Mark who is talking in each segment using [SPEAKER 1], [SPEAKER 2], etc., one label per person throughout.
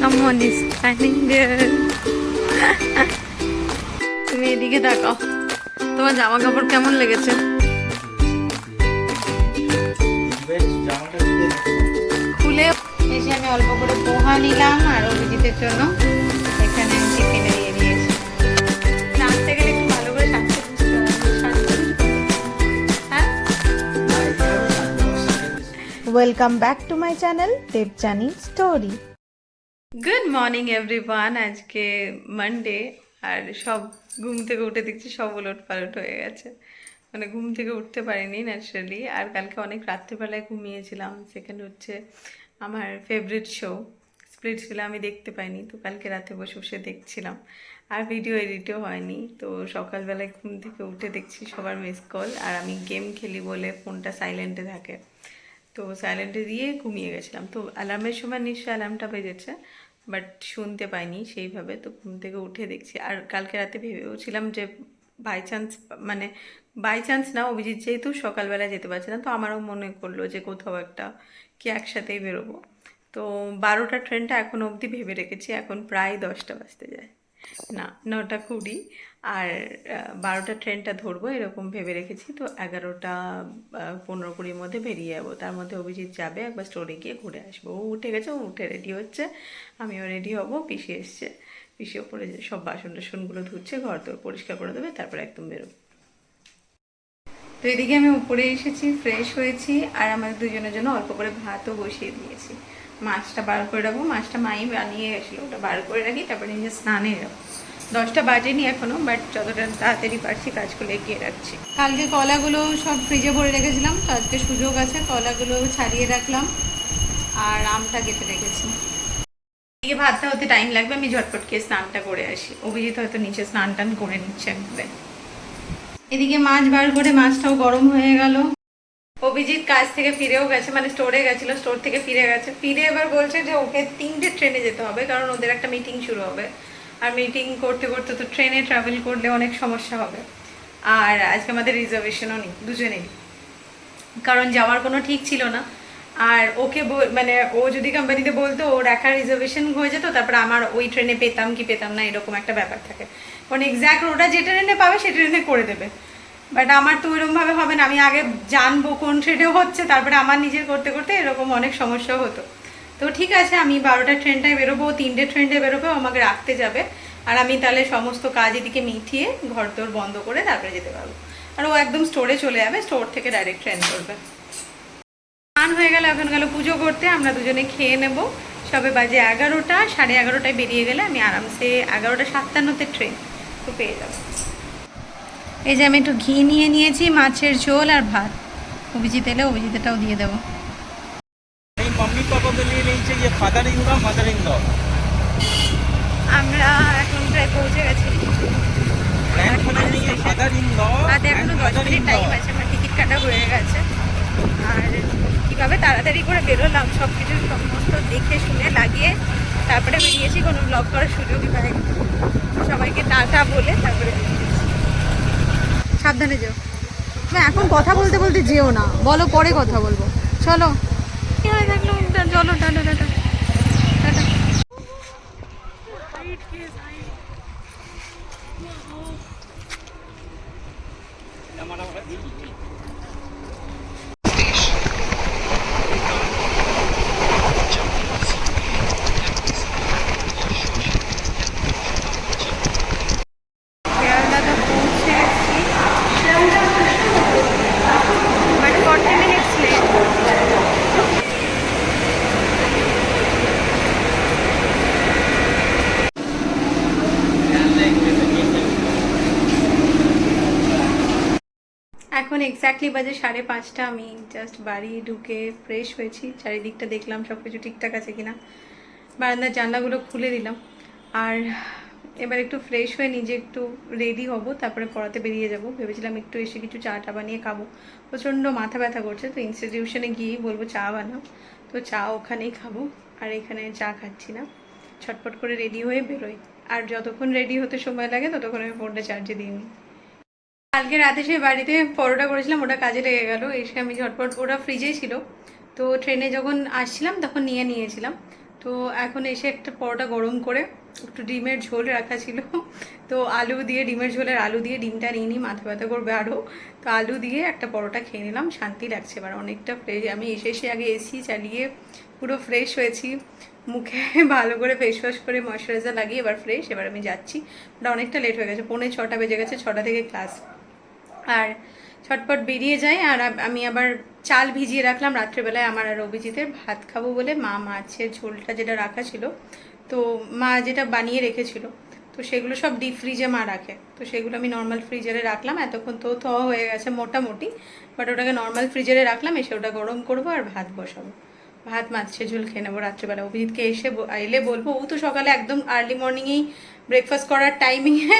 [SPEAKER 1] someone is standing there. তুমি এদিকে তাকাও। তোমার জামা কাপড় কেমন লেগেছে? খুলে এসে আমি অল্প করে পোহা নিলাম আর অভিজিতের জন্য। এখানে আমি চিকেন দিয়ে দিয়েছি। নাচতে গেলে একটু ভালো করে সাজতে হ্যাঁ?
[SPEAKER 2] Welcome back to my channel Debjani story
[SPEAKER 1] good morning everyone আজকে মানডে আর সব ঘুম থেকে উঠে দেখছি সব উলট পালট হয়ে গেছে। মানে ঘুম থেকে উঠতে পারিনি ন্যাচারালি আর কালকে অনেক রাত্রিবেলায় ঘুমিয়েছিলাম। সেকেন্ড হচ্ছে আমার ফেভারিট শো স্প্লিট ছিল আমি দেখতে পাইনি। তো কালকে রাতে বসে বসে দেখছিলাম। আর ভিডিও এডিটও হয়নি। তো সকালবেলায় ঘুম থেকে উঠে দেখছি সবার মিস কল আর আমি গেম খেলি বলে ফোনটা সাইলেন্টে থাকে। তো সাইলেন্টে দিয়ে ঘুমিয়ে গেছিলাম। তো অ্যালার্মের সময় নিশ্চয়ই অ্যালার্মটা বেজেছে বাট শুনতে পাইনি সেইভাবে। তো ঘুম থেকে উঠে দেখছি, আর কালকে রাতে ভেবেওছিলাম যে বাই চান্স মানে বাই চান্স না, অভিজিৎ যেহেতু সকালবেলা যেতে পারছে না, তো আমারও মনে করল যে কোথাও একটা কি একসাথেই বেরোবো। তো বারোটা ট্রেনটা এখন অবধি ভেবে রেখেছি, এখন প্রায় দশটা বাজতে যায়। না, নটা কুড়ি। আর বারোটা ট্রেনটা ধরবো, এরকম ভেবে রেখেছি। তো এগারোটা পনেরো কুড়ির মধ্যে বেরিয়ে যাব। তার মধ্যে অভিজিৎ যাবে, একবার স্টোরে গিয়ে ঘুরে আসব। ও উঠে গেছে, ও উঠে রেডি হচ্ছে। আমিও রেডি হব, পিসি এসছে। পিসি ওপরে সব বাসন টাসনগুলো ধুচ্ছে, ঘর তোর পরিষ্কার করে দেবে, তারপর একদম বেরোবো। তো এদিকে আমি উপরে এসেছি ফ্রেশ হয়েছি। আর আমাদের দুজনের জন্য অল্প করে ভাতও বসিয়ে দিয়েছি। মাছটা বার করে রাখব। মাছটা মাই বানিয়ে গেছিল ওটা বার করে রাখি, তারপরে নিজে স্নানে যাব। দশটা বাজেনি এখনও বাট যতটা তাড়াতাড়ি পারছি কাজগুলো এগিয়ে রাখছি। কালকে কলাগুলো সব ফ্রিজে ভরে রেখেছিলাম, তো আজকে সুযোগ আছে, কলাগুলো ছাড়িয়ে রাখলাম আর আমটা কেটে রেখেছি। এদিকে ভাতটা হতে টাইম লাগবে, আমি ঝটপট খেয়ে স্নানটা করে আসি। অভিজিৎ হয়তো নিচে স্নান টান করে নিচ্ছে একবারে। এদিকে মাছ বার করে, মাছটাও গরম হয়ে গেল। অভিজিৎ কাজ থেকে ফিরেও গেছে মানে স্টোরে গেছিল স্টোর থেকে ফিরে গেছে। ফিরে এবার বলছে যে ওকে তিনটে ট্রেনে যেতে হবে, কারণ ওদের একটা মিটিং শুরু হবে। আর মিটিং করতে করতে তো ট্রেনে ট্রাভেল করলে অনেক সমস্যা হবে। আর আজকে আমাদের রিজার্ভেশনও নেই দুজনেই কারণ যাওয়ার কোনো ঠিক ছিল না। আর ওকে মানে ও যদি কোম্পানিতে বলতো, ওর একা রিজার্ভেশন হয়ে যেত, তারপর আমার ওই ট্রেনে পেতাম কি পেতাম না, এরকম একটা ব্যাপার থাকে। কারণ এক্স্যাক্ট ওটা যে ট্রেনে পাবে, সে ট্রেনে করে দেবে। বাট আমার তো ওইরকমভাবে হবে না। আমি আগে জানব কোন ট্রেনে হচ্ছে, তারপরে আমার নিজের করতে করতে এরকম অনেক সমস্যা হতো। তো ঠিক আছে, আমি বারোটা ট্রেনটায় বেরোবো, তিনটে ট্রেনটায় বেরোবো আমাকে রাখতে যাবে। আর আমি তাহলে সমস্ত কাজ এদিকে মিটিয়ে ঘর তোর বন্ধ করে তারপরে যেতে পারব। আর ও একদম স্টোরে চলে যাবে স্টোর থেকে ডাইরেক্ট ট্রেন করবে স্নান হয়ে গেল, এখন গেল পুজো করতে। আমরা দুজনে খেয়ে নেব। সবে বাজে এগারোটা, সাড়ে এগারোটায় বেরিয়ে গেলে আমি আরামসে এগারোটা সাতান্নতে ট্রেন তো পেয়ে যাব। এই যে আমি একটু ঘি নিয়ে নিয়েছি মাছের ঝোল আর ভাত। অভিজিৎ এলে অভিজিৎটাও দিয়ে দেবো। এখন
[SPEAKER 3] আর
[SPEAKER 1] টাইম আছে টিকিট হয়ে গেছে। আর কীভাবে তাড়াতাড়ি করে বেরোলাম সব সমস্ত দেখে শুনে লাগিয়ে তারপরে বেরিয়েছি কোনো ব্লগ করার সুযোগই পাই সবাইকে টাটা বলে তারপরে সাবধানে যেও। না, এখন কথা বলতে বলতে যেও না। বলো, পরে কথা বলব। চলো। চলো, টাটা টাটা। টাটা শিয়ালদাতে পৌঁছে গেছি বাট ফর্টি মিনিটস লেট এখন এক্স্যাক্টলি বাজে সাড়ে পাঁচটা, আমি জাস্ট বাড়ি ঢুকে ফ্রেশ হয়েছি, চারিদিকটা দেখলাম সব কিছু ঠিকঠাক আছে কিনা। বারান্দার জানলাগুলো খুলে দিলাম। আর এবার একটু ফ্রেশ হয়ে নিজে একটু রেডি হব, তারপরে পড়াতে বেরিয়ে যাব। ভেবেছিলাম একটু এসে কিছু চা টা বানিয়ে খাব। প্রচণ্ড মাথা ব্যথা করছে, তো ইনস্টিটিউশনে গিয়েই বলব চা বানাও। তো চা ওখানেই খাব, আর এখানে চা খাচ্ছি না। ছটপট করে রেডি হয়ে বেরোই। আর যতক্ষণ রেডি হতে সময় লাগে, ততক্ষণ আমি ফোনটা চার্জে দিই নি কালকে রাতে সে বাড়িতে পরোটা করেছিলাম, ওটা কাজে লেগে গেল। এসে আমি ঝটপট, ওটা ফ্রিজেই ছিল। তো ট্রেনে যখন আসছিলাম, তখন নিয়ে নিয়েছিলাম। তো এখন এসে একটা পরোটা গরম করে, একটু ডিমের ঝোল রাখা ছিল। তো আলু দিয়ে, ডিমের ঝোলের আলু দিয়ে ডিমটা নিয়ে নিই, মাথা ব্যথা করবে আরও তো আলু দিয়ে একটা পরোটা খেয়ে নিলাম, শান্তি লাগছে এবার অনেকটা ফ্রেশ আমি এসে এসে আগে এসি চালিয়ে পুরো ফ্রেশ হয়েছি। মুখে ভালো করে ফেস ওয়াশ করে ময়শ্চারাইজার লাগিয়ে এবার ফ্রেশ এবার আমি যাচ্ছি। ওটা অনেকটা লেট হয়ে গেছে, পৌনে ছটা বেজে গেছে, ছটা থেকে ক্লাস আর ছটপট বেরিয়ে যায় আর আমি আবার চাল ভিজিয়ে রাখলাম। রাত্রেবেলায় আমার আর অভিজিতের ভাত খাব বলে মা মাছের ঝোলটা যেটা রাখা ছিল, তো মা যেটা বানিয়ে রেখেছিল, তো সেগুলো সব ডিপ ফ্রিজে মা রাখে। তো সেগুলো আমি নর্মাল ফ্রিজারে রাখলাম। এতক্ষণ তো থ হয়ে গেছে মোটামুটি বাট ওটাকে নর্মাল ফ্রিজারে রাখলাম, এসে ওটা গরম করব আর ভাত বসাবো। ভাত, মাছের ঝোল খেয়ে নেব রাত্রেবেলা। অভিজিৎকে এসে এলে বলব, ও তো সকালে একদম আর্লি মর্নিংয়েই ব্রেকফাস্ট করার টাইমিংয়ে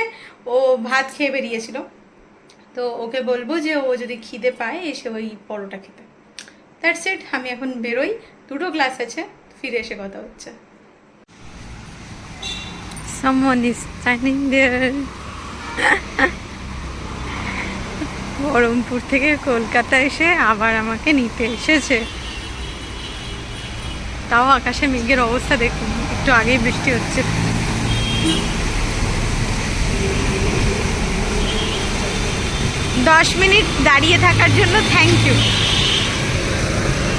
[SPEAKER 1] ও ভাত খেয়ে বেরিয়েছিল। তো ওকে বলব যে ও যদি খিদে পায়, এসে ওই পরোটা খেতে। দ্যাটস ইট আমি এখন বেরোই। দুটো ক্লাস আছে, ফিরে এসে কথা হচ্ছে। Someone. বহরমপুর থেকে কলকাতা এসে আবার আমাকে নিতে এসেছে। তাও আকাশে মেঘের অবস্থা দেখুন, একটু আগেই বৃষ্টি হচ্ছে। দশ মিনিট দাঁড়িয়ে থাকার জন্য থ্যাংক ইউ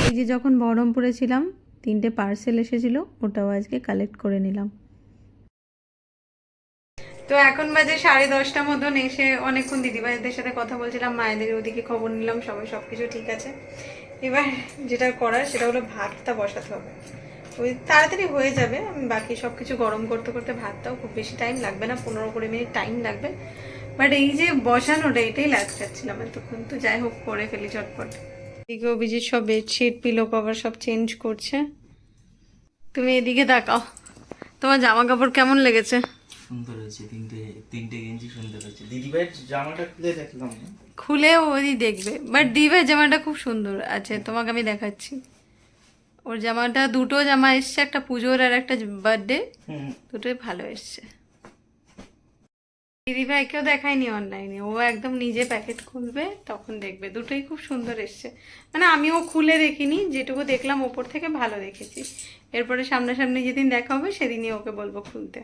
[SPEAKER 1] এই যে যখন বহরমপুরে ছিলাম তিনটে পার্সেল এসেছিল ওটাও আজকে কালেক্ট করে নিলাম। তো এখন বাজে সাড়ে দশটা মতন এসে অনেকক্ষণ দিদিভাইদের সাথে কথা বলছিলাম মায়েদের ওদিকে খবর নিলাম সবাই সব কিছু ঠিক আছে। এবার যেটা করার সেটা হলো ভাতটা বসাতে হবে। ওই তাড়াতাড়ি হয়ে যাবে আমি বাকি সব কিছু গরম করতে করতে ভাতটাও খুব বেশি টাইম লাগবে না পনেরো কুড়ি মিনিট টাইম লাগবে। বাট এই যে বসানোটা এটাই লাগতে চাচ্ছিলাম এতক্ষণ। তো যাই হোক করে ফেলি চটপট এদিকে অভিজিৎ সব বেডশিট পিলো কভার সব চেঞ্জ করছে। তুমি এদিকে তাকাও। তোমার জামা কাপড় কেমন লেগেছে?
[SPEAKER 3] সুন্দর হয়েছে তিনটে তিনটে গেঞ্জি সুন্দর হয়েছে। দিদিভাইয়ের জামাটা খুলে দেখলাম
[SPEAKER 1] খুলে ওই দেখবে। বাট দিবে জামাটা খুব সুন্দর আছে তোমাকে আমি দেখাচ্ছি। ওর জামাটা দুটো জামা এসছে একটা পুজোর আর একটা বার্থডে দুটোই ভালো এসছে। দিদিভাইকেও দেখায়নি অনলাইনে ও একদম নিজে প্যাকেট খুলবে, তখন দেখবে। দুটোই খুব সুন্দর এসছে। মানে আমিও খুলে দেখিনি, যেটুকু দেখলাম ওপর থেকে ভালো দেখেছি। এরপরে সামনাসামনি যেদিন দেখা হবে, সেদিনই ওকে বলব খুলতে।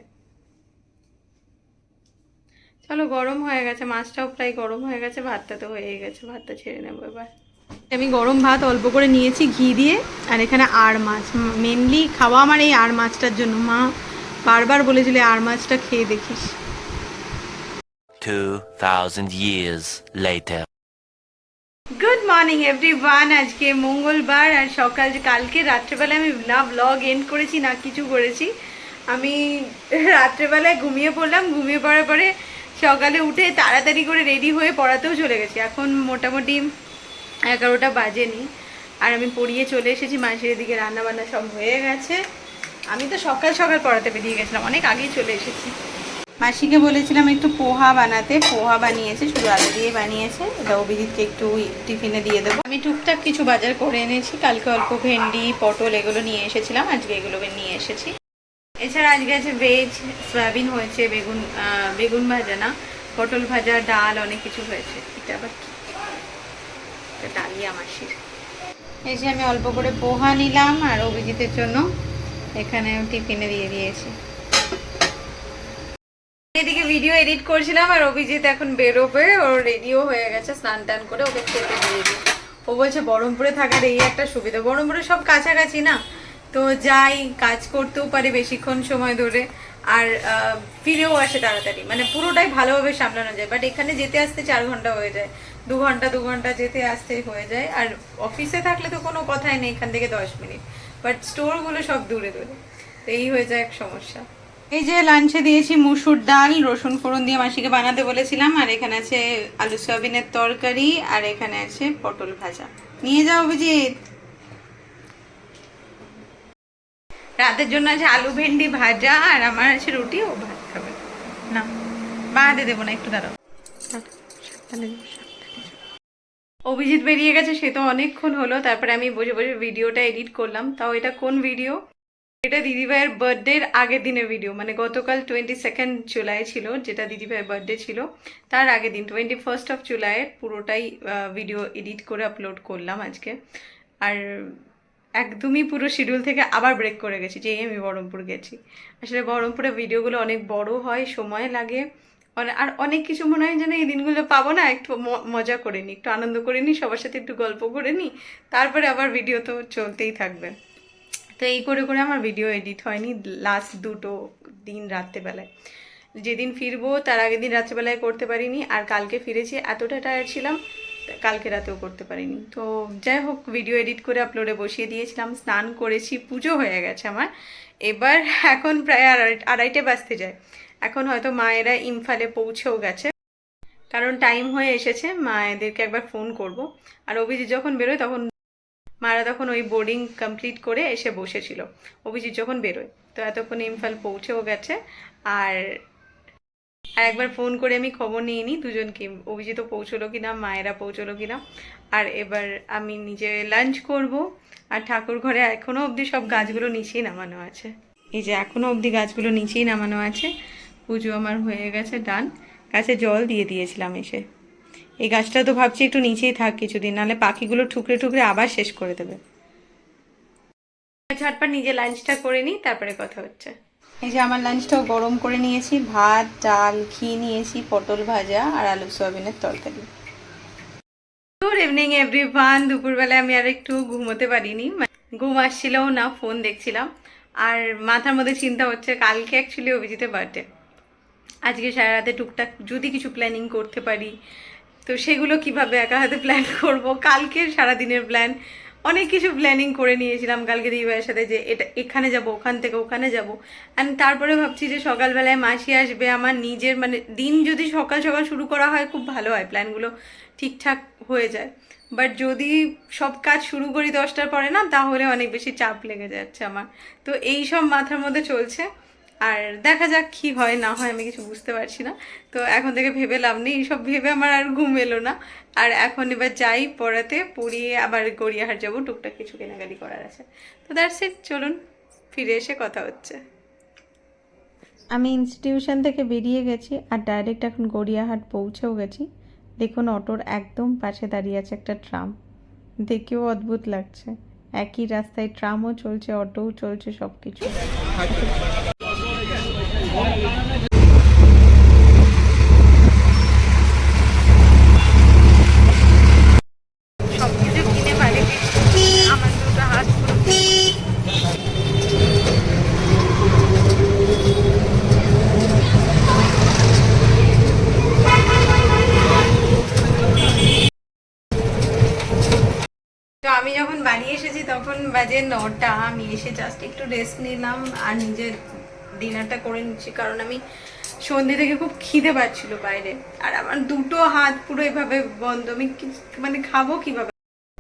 [SPEAKER 1] চলো, গরম হয়ে গেছে। মাছটাও প্রায় গরম হয়ে গেছে, ভাতটা তো হয়ে গেছে। ভাতটা ছেড়ে নেব এবার। আমি গরম ভাত অল্প করে নিয়েছি ঘি দিয়ে, আর এখানে আর মাছ। মেনলি খাওয়া আমার এই আর মাছটার জন্য। মা বারবার বলেছিল আর মাছটা খেয়ে দেখিস।
[SPEAKER 4] 2,000 years later.
[SPEAKER 1] Good morning everyone আজকে মঙ্গলবার আর সকাল কালকে রাত্রেবেলায় আমি না ব্লগ এন্ড করেছি না কিছু করেছি আমি রাত্রেবেলায় ঘুমিয়ে পড়লাম। ঘুমিয়ে পড়ার পরে সকালে উঠে তাড়াতাড়ি করে রেডি হয়ে পড়াতেও চলে গেছি। এখন মোটামুটি এগারোটা বাজেনি। আর আমি পড়িয়ে চলে এসেছি মাসের দিকে রান্না বান্না সব হয়ে গেছে। আমি তো সকাল সকাল পড়াতে বেরিয়ে গেছিলাম অনেক আগেই চলে এসেছি। মাসিকে বলেছিলাম একটু পোহা বানাতে, পোহা বানিয়েছে, শুধু আলু দিয়ে বানিয়েছে। এটা অভিজিৎকে একটু টিফিনে দিয়ে দেবো। আমি টুকটাক কিছু বাজার করে এনেছি। কালকে অল্প ভেন্ডি, পটল এগুলো নিয়ে এসেছিলাম। আজকে এগুলো নিয়ে এসেছি। এছাড়া আজকে আছে ভেজ সয়াবিন হয়েছে, বেগুন বেগুন ভাজা না, পটল ভাজা, ডাল, অনেক কিছু হয়েছে। এটা আবার কি? ডালিয়া মাসির এই যে আমি অল্প করে পোহা নিলাম আর অভিজিতের জন্য এখানে টিফিনে দিয়ে দিয়েছি। এদিকে ভিডিও এডিট করছিলাম আর অভিজিৎ এখন বেরোবে ওর রেডিও হয়ে গেছে, স্নান টান করে ওকে খেতে দিয়ে দিই। ও বলছে, বহরমপুরে থাকার এই একটা সুবিধা, বহরমপুরে সব কাছাকাছি না? তো যাই, কাজ করতেও পারি বেশিক্ষণ সময় ধরে, আর ফিরেও আসে তাড়াতাড়ি। মানে পুরোটাই ভালোভাবে সামলানো যায় বাট এখানে যেতে আসতে চার ঘণ্টা হয়ে যায়, দু ঘণ্টা দু ঘণ্টা যেতে আসতেই হয়ে যায়, আর অফিসে থাকলে তো কোনো কথাই নেই, এখান থেকে দশ মিনিট বাট স্টোরগুলো সব দূরে দূরে। তো এই হয়ে যায় এক সমস্যা। এই যে লাঞ্চে দিয়েছি মুসুর ডাল রসুন ফোড়ন দিয়ে মাসিকে বানাতে বলেছিলাম আর এখানে আছে আলু সয়াবিনের তরকারি আর এখানে আছে পটল ভাজা। নিয়ে যাও অভিজিৎ। রাতের জন্য আছে আলু ভেন্ডি ভাজা আর আমার আছে রুটি ও ভাত খাবে। না বাঁধে দেবো না একটু দাঁড়াও। অভিজিৎ বেরিয়ে গেছে সে তো অনেকক্ষণ হলো তারপরে আমি বসে বসে ভিডিওটা এডিট করলাম। তাও এটা কোন ভিডিও? এটা দিদিভাইয়ের বার্থডের আগের দিনের ভিডিও মানে গতকাল টোয়েন্টি সেকেন্ড জুলাই ছিল, যেটা দিদিভাইয়ের বার্থডে ছিল, তার আগের দিন টোয়েন্টি ফার্স্ট অফ জুলাইয়ের পুরোটাই ভিডিও এডিট করে আপলোড করলাম আজকে। আর একদমই পুরো শিডিউল থেকে আবার ব্রেক করে গেছি, যেই আমি বহরমপুর গেছি। আসলে বহরমপুরে ভিডিওগুলো অনেক বড় হয়, সময় লাগে আর অনেক কিছু মনে হয় যেন এই দিনগুলো পাবো না, একটু মজা করে নিই একটু আনন্দ করে নিই সবার সাথে একটু গল্প করে নিই তারপরে আবার ভিডিও তো চলতেই থাকবে। তো এই করে করে আমার ভিডিও এডিট হয়নি লাস্ট দুটো দিন রাত্রেবেলায়। যেদিন ফিরবো তার আগের দিন রাত্রেবেলায় করতে পারিনি আর কালকে ফিরেছি, এতটা টায়ার্ড ছিলাম কালকে রাতেও করতে পারিনি। তো যাই হোক ভিডিও এডিট করে আপলোডে বসিয়ে দিয়েছিলাম, স্নান করেছি, পুজো হয়ে গেছে আমার। এবার এখন প্রায় আড়াই, আড়াইটে বাজতে যায়। এখন হয়তো মায়েরা ইমফালে পৌঁছেও গেছে। কারণ টাইম হয়ে এসেছে, মায়েদেরকে একবার ফোন করব। আর অভিজিৎ যখন বেরোয় তখন মারা তখন ওই বোর্ডিং কমপ্লিট করে এসে বসেছিল। অভিজিৎ যখন বেরোয়, তো এতক্ষণ ইমফাল পৌঁছেও গেছে আর আর একবার ফোন করে আমি খবর নিয়ে নিই দুজনকে। অভিজিৎ পৌঁছলো কিনা, মায়েরা পৌঁছলো কিনা, আর এবার আমি নিজে লাঞ্চ করব আর ঠাকুর ঘরে এখনও অবধি সব গাছগুলো নিচেই নামানো আছে। এই যে এখনও অবধি গাছগুলো নিচেই নামানো আছে, পুজো আমার হয়ে গেছে ডান গাছে জল দিয়ে দিয়েছিলাম এসে। এই গাছটা তো ভাবছি একটু নিচেই থাক কিছুদিন নাহলে পাখিগুলো ঠুকরে ঠুকরে আবার শেষ করে দেবে। ঝটপট নিজে লাঞ্চটা করে নিই তারপরে কথা হচ্ছে। এই যে আমার লাঞ্চটাও গরম করে নিয়েছি ভাত ডাল ঘি নিয়েছি পটল ভাজা আর আলু সয়াবিনের তরকারি। গুড ইভিনিং এভরিওয়ান দুপুরবেলায় আমি আর একটু ঘুমোতে পারিনি। ঘুম আসছিলও না ফোন দেখছিলাম। আর মাথার মধ্যে চিন্তা হচ্ছে কালকে অ্যাকচুয়ালি অভিজিতের বার্থডে আজকে সারা রাতে টুকটাক যদি কিছু প্ল্যানিং করতে পারি তো সেগুলো কীভাবে একা হাতে প্ল্যান করব? কালকের সারাদিনের প্ল্যান অনেক কিছু প্ল্যানিং করে নিয়েছিলাম কালকে দিদিভাইয়ের সাথে যে এটা এখানে যাব, ওখান থেকে ওখানে যাব। অ্যান্ড তারপরে ভাবছি যে সকালবেলায় মাসি আসবে। আমার নিজের মানে দিন যদি সকাল সকাল শুরু করা হয় খুব ভালো হয় প্ল্যানগুলো ঠিকঠাক হয়ে যায়। বাট যদি সব কাজ শুরু করি দশটার পরে না, তাহলে অনেক বেশি চাপ লেগে যাচ্ছে আমার। তো এই সব মাথার মধ্যে চলছে। আর দেখা যাক কি হয়, না হয় আমি কিছু বুঝতে পারছি না। তো এখন থেকে ভেবে লাভ নেই, এইসব ভেবে আমার আর ঘুম এলো না। আর এখন এবার যাই পড়াতে, পড়িয়ে আবার গড়িয়াহাট যাব, টুকটাক কিছু কেনাকাটি করার আছে। তো দ্যাটস ইট চলুন, ফিরে এসে কথা হচ্ছে।
[SPEAKER 2] আমি ইনস্টিটিউশন থেকে বেরিয়ে গেছি আর ডাইরেক্ট এখন গড়িয়াহাট পৌঁছেও গেছি। দেখুন অটোর একদম পাশে দাঁড়িয়ে আছে একটা ট্রাম দেখেও অদ্ভুত লাগছে। একই রাস্তায় ট্রামও চলছে, অটোও চলছে সব কিছু
[SPEAKER 1] আমি যখন বাড়ি এসেছি তখন বাজে নটা, আমি এসে জাস্ট একটু রেস্ট নিলাম আর নিজের ডিনারটা করে নিচ্ছি। কারণ আমি সন্ধে থেকে খুব খিদে পাচ্ছিল বাইরে। আর আমার দুটো হাত পুরো এভাবে বন্ধ। আমি মানে খাব কীভাবে?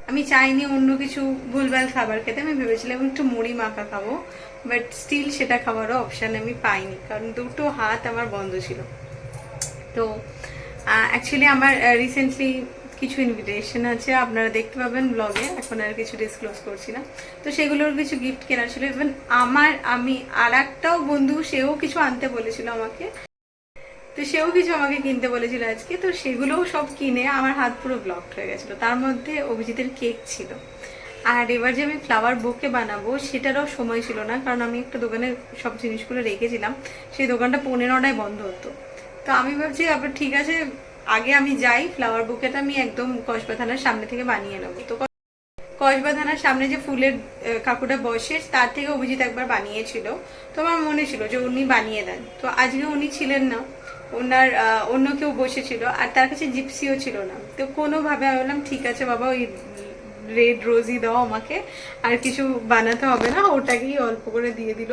[SPEAKER 1] আমি চাইনি অন্য কিছু ভুলভাল খাবার খেতে। আমি ভেবেছিলাম একটু মুড়ি মাখা খাব। বাট স্টিল সেটা খাওয়ারও অপশান আমি পাইনি। কারণ দুটো হাত আমার বন্ধ ছিল। তো অ্যাকচুয়ালি আমার রিসেন্টলি কিছু ইনভিটেশন আছে, আপনারা দেখতে পাবেন ব্লগে এখন আর কিছু ডিসক্লোজ করছি না। তো সেগুলোর কিছু গিফট কেনার ছিল ইভেন আমার, আমি আর একটাও বন্ধু, সেও কিছু আনতে বলেছিল আমাকে। তো সেও কিছু আমাকে কিনতে বলেছিল আজকে, তো সেগুলোও সব কিনে আমার হাত পুরো ব্লকড হয়ে গেছিল। তার মধ্যে অভিজিতের কেক ছিল। আর এবার যে আমি ফ্লাওয়ার বুকে বানাবো, সেটারও সময় ছিল না, কারণ আমি একটা দোকানে সব জিনিসগুলো রেখেছিলাম। সেই দোকানটা পৌনে নটায় বন্ধ হতো। তো আমি ভাবছি আবার ঠিক আছে আগে আমি যাই ফ্লাওয়ার বুকেটা আমি একদম কসবা থানার সামনে থেকে বানিয়ে নেব। তো কসবা থানার সামনে যে ফুলের কাকুটা বসে, তার থেকে অভিজিৎ একবার বানিয়েছিল। তো আমার মনে ছিল যে উনি বানিয়ে দেন। তো আজকে উনি ছিলেন না। ওনার অন্য কেউ বসেছিল, আর তার কাছে জিপসিও ছিল না। তো কোনোভাবে আমি বললাম, ঠিক আছে বাবা, ওই রেড রোজই দাও আমাকে, আর কিছু বানাতে হবে না, ওটাকেই অল্প করে দিয়ে দিল।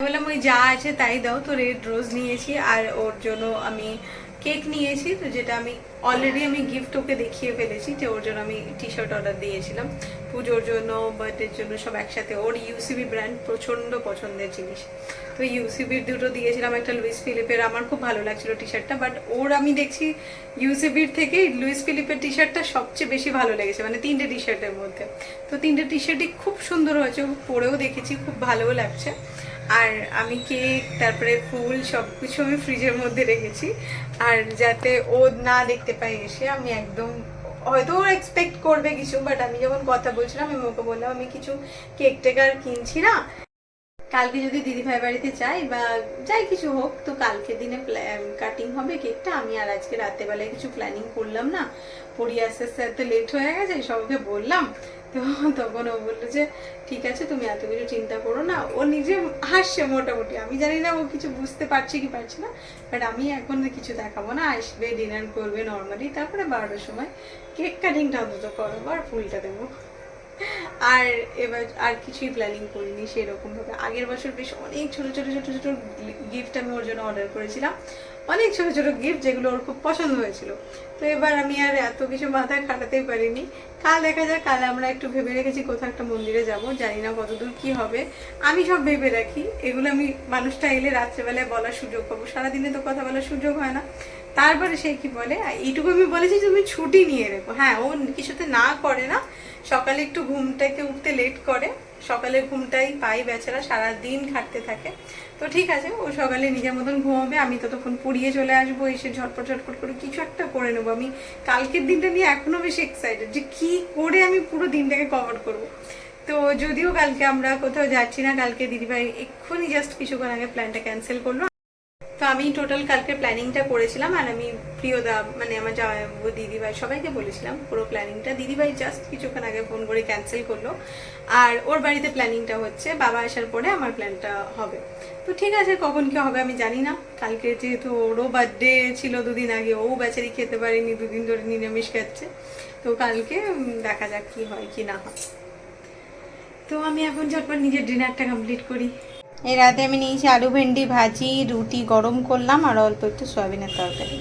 [SPEAKER 1] বললাম, ওই যা আছে তাই দাও, তো রেড রোজ নিয়েছি, আর ওর জন্য আমি কেক নিয়েছি, তো যেটা আমি অলরেডি আমি গিফট ওকে দেখিয়ে ফেলেছি যে ওর জন্য আমি টি শার্ট অর্ডার দিয়েছিলাম। পুজোর জন্য বার্থডের জন্য সব একসাথে। ওর ইউসিবি ব্র্যান্ড প্রচণ্ড পছন্দের জিনিস। তো ইউসিবির দুটো দিয়েছিলাম, একটা লুইস ফিলিপের আমার খুব ভালো লাগছিল টি শার্টটা বাট ওর আমি দেখছি ইউসিবির থেকে লুইস ফিলিপের টি শার্টটা সবচেয়ে বেশি ভালো লেগেছে মানে তিনটে টি শার্টের মধ্যে। তো তিনটে টি শার্টই খুব সুন্দর হয়েছে, পরেও দেখেছি, খুব ভালোও লাগছে। আর আমি কেক, তারপরে ফুল সব কিছু আমি ফ্রিজের মধ্যে রেখেছি। আর যাতে ও না দেখতে পাই এসে, আমি একদম, হয়তো ওর এক্সপেক্ট করবে কিছু বাট আমি যখন কথা বলছিলাম, আমি ওকে বললাম, আমি কিছু কেক টেক আর কিনছি না। কালকে যদি দিদিভাই বাড়িতে যাই বা যাই কিছু হোক, তো কালকে দিনে কাটিং হবে কেকটা আমি আর আজকে রাতে বেলায় কিছু প্ল্যানিং করলাম না। পড়ি আস্তে আস্তে, এত লেট হয়ে গেছে সবকে বললাম। তো তখন ও বলল যে, ঠিক আছে, তুমি এত কিছু চিন্তা করো না। ও নিজে হাসছে মোটামুটি। আমি জানি না ও কিছু বুঝতে পারছে কি পারছে না বাট আমি এখন কিছু দেখাবো না। আসবে ডিনার করবে নর্মালি তারপরে বারোটার সময় কেক কাটিংটা অন্তত করব আর ফুলটা দেবো। আর এবার আর কিছুই প্ল্যানিং করিনি আগের বছর বেশ অনেক গিফট আমি ওর জন্য অর্ডার করেছিলাম। অনেক গিফট যেগুলো ওর খুব পছন্দ হয়েছিল। তো এবার আমি আর এত কিছু মাথায় পারিনি। কাল দেখা যাক, কাল আমরা একটু ভেবে রেখেছি কোথাও একটা মন্দিরে যাব। জানি না কতদূর কি হবে। আমি সব ভেবে রাখি। এগুলো আমি মানুষটা এলে রাত্রেবেলায় বলার সুযোগ পাবো। সারাদিনে তো কথা বলার সুযোগ হয় না। তারপরে সে কি বলে এইটুকু আমি বলেছি তুমি ছুটি নিয়ে রেখো। হ্যাঁ ও কিছুতে না করে না। সকালে একটু ঘুমটাকে উঠতে লেট করে। সকালে ঘুমটাই পাই বেচারা, সারাদিন খাটতে থাকে। তো ঠিক আছে, ও সকালে নিজের মতন ঘুমাবে, আমি ততক্ষণ পড়িয়ে চলে আসব, এসে ঝটপট ঝটপট করে কিছু একটা করে নেব। আমি কালকের দিনটা নিয়ে এখনও বেশি এক্সাইটেড যে কি করে আমি পুরো দিনটাকে কভার করব। তো যদিও কালকে আমরা কোথাও যাচ্ছি না, কালকে দিদিভাই এক্ষুনি জাস্ট কিছুক্ষণ আগে প্ল্যানটা ক্যান্সেল করল। তো আমি টোটাল কালকে প্ল্যানিংটা করেছিলাম আর আমি প্রিয়দা মানে আমার জামাইবাবু দিদিভাই, সবাইকে বলেছিলাম পুরো প্ল্যানিংটা। দিদিভাই জাস্ট কিছুক্ষণ আগে ফোন করে ক্যান্সেল করল। আর ওর বাড়িতে প্ল্যানিংটা হচ্ছে, বাবা আসার পরে আমার প্ল্যানটা হবে। তো ঠিক আছে, কখন কি হবে আমি জানি না। কালকে যেহেতু ওরও বার্থডে ছিল দুদিন আগে, ও বেচারি খেতে পারেনি, দুদিন ধরে নিরামিষ খাচ্ছে। তো কালকে দেখা যাক কি হয় কি না হয়। তো আমি এখন ঝটপট নিজের ডিনারটা কমপ্লিট করি।
[SPEAKER 2] এই রাতে আমি নিয়েছি আলু ভেন্ডি ভাজি রুটি গরম করলাম আর অল্প একটু সয়াবিনের তরকারি।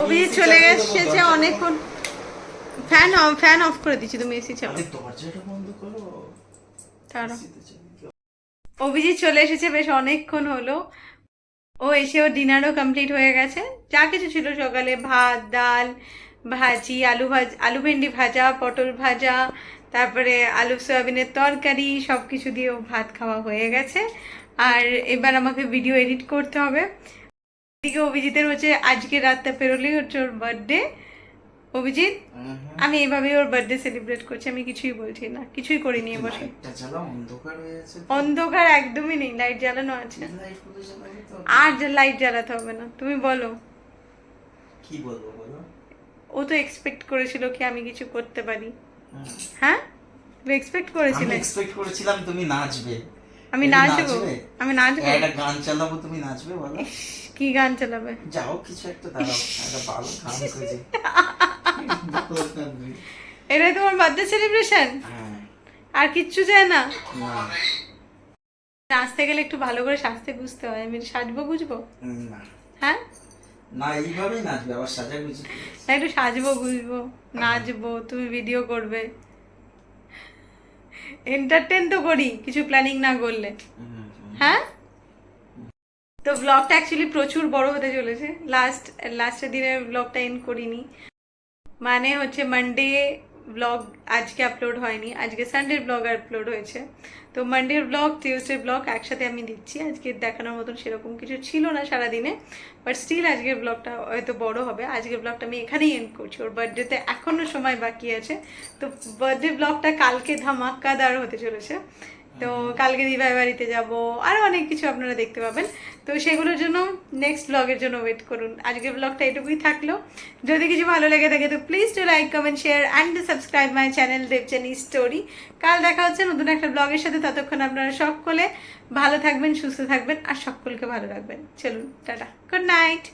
[SPEAKER 1] অভিজিৎ চলে এসেছে অনেকক্ষণ। ফ্যান ফ্যান অফ করে দিচ্ছি তুমি এসি চাও। অভিজিৎ চলে এসেছে বেশ অনেকক্ষণ হলো। ও এসে ওর ডিনারও কমপ্লিট হয়ে গেছে। যা কিছু ছিল সকালে ভাত ডাল ভাজি আলু ভাজ আলু ভেন্ডি ভাজা পটল ভাজা তারপরে আলু সয়াবিনের তরকারি সব কিছু দিয়ে ও ভাত খাওয়া হয়ে গেছে। আর এবার আমাকে ভিডিও এডিট করতে হবে। এদিকে অভিজিতের হচ্ছে আজকে রাতটা পেরোলেই হচ্ছে ওর বার্থডে অভিজিৎ আমি এভাবেই ওর বার্থডে সেলিব্রেট করছি। আমি কিছুই বলছি না কিছুই করিনি এবছর
[SPEAKER 3] অন্ধকার
[SPEAKER 1] অন্ধকার একদমই নেই লাইট জ্বালানো আছে। আর লাইট জ্বালাতে হবে না তুমি বলো।
[SPEAKER 3] কি বলব বলো?
[SPEAKER 1] ও তো এক্সপেক্ট করেছিল কি আমি কিছু করতে পারি। হ্যাঁ? তুমি এক্সপেক্ট
[SPEAKER 3] আমি
[SPEAKER 1] করেছিলে
[SPEAKER 3] এক্সপেক্ট করেছিলাম তুমি নাচবে।
[SPEAKER 1] আমি নাচবো। আমি নাচবো।
[SPEAKER 3] একটা গান চালাবো তুমি নাচবে বলো।
[SPEAKER 1] কি গান চালাবে?
[SPEAKER 3] যাও কিছু একটা দাঁড়াও। একটা ভালো গান খুঁজে।
[SPEAKER 1] এটাই তোমার বার্থডে সেলিব্রেশন
[SPEAKER 3] হ্যাঁ।
[SPEAKER 1] আর কিচ্ছু চায় না? নাচতে গেলে একটু ভালো করে সাজতে বুঝতে হয়। আমি সাজবো বুঝব? হ্যাঁ?
[SPEAKER 3] না, এইভাবেই নাচবে, আবার
[SPEAKER 1] একটু সাজবো নাচবো, তুমি ভিডিও করবে। এন্টারটেন তো করি, কিছু প্ল্যানিং না করলে। হ্যাঁ? তো ব্লগটা অ্যাকচুয়ালি প্রচুর বড় হতে চলেছে। লাস্ট লাস্টের দিনের ব্লগটা এন্ড করিনি। মানে হচ্ছে মানডে ব্লগ আজকে আপলোড হয়নি, আজকে সানডের ব্লগ আপলোড হয়েছে। তো মানডের ব্লগ টিউসডে ব্লগ একসাথে আমি দিচ্ছি। আজকে দেখানোর মতন সেরকম কিছু ছিল না সারাদিনে বাট স্টিল আজকের ব্লগটা হয়তো বড় হবে। আজকের ব্লগটা আমি এখানেই এন্ড করছি। ওর বার্থডেতে এখনও সময় বাকি আছে। তো বার্থডে ব্লগটা কালকে ধামাক্কাদার হতে চলেছে। তো কালকে দিভাই বাড়িতে যাব আরও অনেক কিছু আপনারা দেখতে পাবেন। তো সেগুলোর জন্য নেক্সট ব্লগের জন্য ওয়েট করুন। আজকের ব্লগটা এটুকুই থাকল। যদি কিছু ভালো লেগে থাকে তো please to like comment share and subscribe my channel Debjani story কাল দেখা হচ্ছে নতুন একটা ব্লগের সাথে, ততক্ষণ আপনারা সকলে ভালো থাকবেন, সুস্থ থাকবেন আর সকলকে ভালো রাখবেন। চলুন, টাটা। Good night